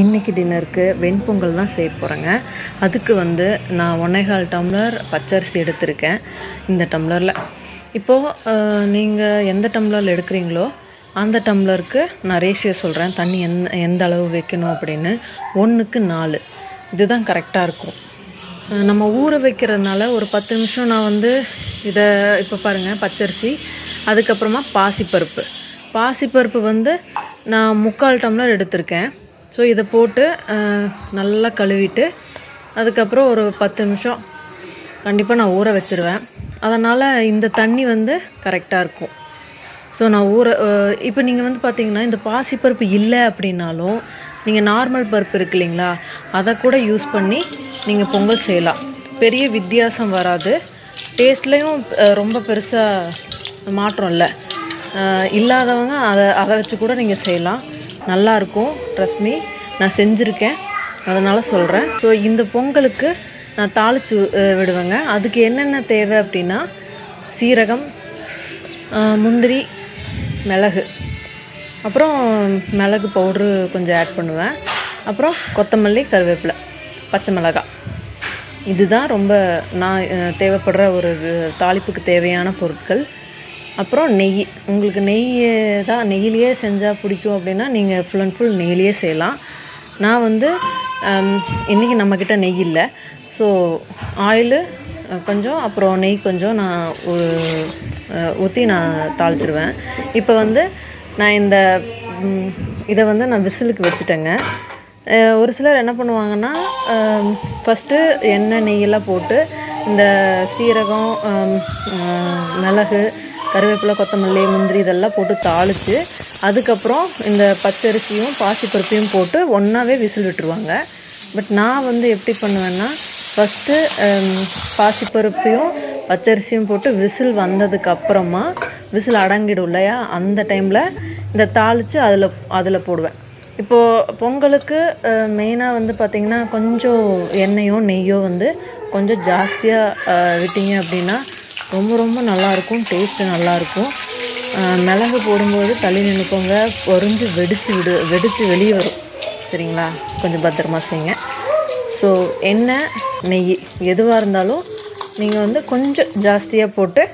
இன்றைக்கி டின்னருக்கு வெண்பொங்கல் தான் செய்ய போகிறேங்க அதுக்கு வந்து நான் ஒன்னேகால் டம்ளர் பச்சரிசி எடுத்திருக்கேன். இந்த டம்ளரில். இப்போது நீங்கள் எந்த டம்ளரில் எடுக்கிறீங்களோ அந்த டம்ளருக்கு நான் ரேஷியோ சொல்கிறேன் தண்ணி எந் எந்த அளவு வைக்கணும் அப்படின்னு. ஒன்றுக்கு நாலு. இதுதான் கரெக்டாக இருக்கும். நம்ம ஊற வைக்கிறதுனால ஒரு பத்து நிமிஷம் நான் வந்து இதை இப்போ பாருங்கள் பச்சரிசி. அதுக்கப்புறமா பாசிப்பருப்பு. பாசிப்பருப்பு வந்து நான் முக்கால் டம்ளர் எடுத்திருக்கேன். ஸோ இதை போட்டு நல்லா கழுவிட்டு அதுக்கப்புறம் ஒரு பத்து நிமிஷம் கண்டிப்பாக நான் ஊற வச்சிருவேன். அதனால் இந்த தண்ணி வந்து கரெக்டாக இருக்கும். ஸோ நான் ஊற இப்போ நீங்கள் வந்து பார்த்தீங்கன்னா இந்த பாசிப்பருப்பு இல்லை அப்படின்னாலும் நீங்கள் நார்மல் பருப்பு இருக்கு இல்லைங்களா அதை கூட யூஸ் பண்ணி நீங்கள் பொங்கல் செய்யலாம். பெரிய வித்தியாசம் வராது. டேஸ்ட்லேயும் ரொம்ப பெருசாக மாற்றம் இல்லை. இல்லாதவங்க அதை அதை வச்சு கூட நீங்கள் செய்யலாம். நல்லாயிருக்கும் ட்ரஸ்ட் மீ நான் செஞ்சுருக்கேன். அதனால் சொல்கிறேன் ஸோ இந்த பொங்கலுக்கு நான் தாளித்து விடுவேங்க. அதுக்கு என்னென்ன தேவை அப்படின்னா சீரகம் முந்திரி மிளகு. அப்புறம் மிளகு பவுட்ரு கொஞ்சம் ஆட் பண்ணுவேன். அப்புறம் கொத்தமல்லி கருவேப்பிலை பச்சை மிளகாய். இதுதான் ரொம்ப நான் தேவைப்படுற ஒரு தாளிப்புக்கு தேவையான பொருட்கள். அப்புறம் நெய் உங்களுக்கு நெய் தான் நெய்யிலேயே செஞ்சால் பிடிக்கும் அப்படின்னா நீங்கள் ஃபுல் அண்ட் ஃபுல் நெய்யிலேயே செய்யலாம். நான் வந்து இன்றைக்கி நம்மக்கிட்ட நெய் இல்லை. ஸோ ஆயிலு கொஞ்சம் அப்புறம் நெய் கொஞ்சம் நான் ஊற்றி நான் தாளிச்சிருவேன். இப்போ வந்து நான் இந்த இதை வந்து நான் விசிலுக்கு வச்சுட்டேங்க. ஒரு சிலர் என்ன பண்ணுவாங்கன்னா ஃபஸ்ட்டு எண்ணெய் நெய்யெல்லாம் போட்டு இந்த சீரகம் மிளகு கருவேப்பிலை கொத்தமல்லி முந்திரி இதெல்லாம் போட்டு தாளித்து அதுக்கப்புறம் இந்த பச்சரிசியும் பாசிப்பருப்பையும் போட்டு ஒன்றாவே விசில் விட்டுருவாங்க. பட் நான் வந்து எப்படி பண்ணுவேன்னா ஃபஸ்ட்டு பாசிப்பருப்பையும் பச்சரிசியும் போட்டு விசில் வந்ததுக்கப்புறமா விசில் அடங்கிடும் இல்லையா? அந்த டைமில் இந்த தாளித்து அதில் அதில் போடுவேன். இப்போது பொங்கலுக்கு மெயினாக வந்து பார்த்திங்கன்னா கொஞ்சம் எண்ணெயோ நெய்யோ வந்து கொஞ்சம் ஜாஸ்தியாக விட்டீங்க அப்படின்னா ரொம்ப ரொம்ப நல்லாயிருக்கும் டேஸ்ட்டு நல்லாயிருக்கும். மிளகு போடும்போது தள்ளி நின்றுக்கோங்க பொறிஞ்சு வெடித்து விடு வெடித்து வெளியே வரும். சரிங்களா? கொஞ்சம் பத்திரமா செய்யுங்க. ஸோ எண்ணெய் நெய் எதுவாக இருந்தாலும் நீங்கள் வந்து கொஞ்சம் ஜாஸ்தியாக போட்டு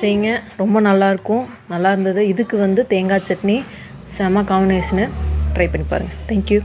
செய்யுங்க. ரொம்ப நல்லாயிருக்கும். நல்லா இருந்தது. இதுக்கு வந்து தேங்காய் சட்னி. செம காம்பினேஷனு ட்ரை பண்ணி பாருங்கள் தேங்க்யூ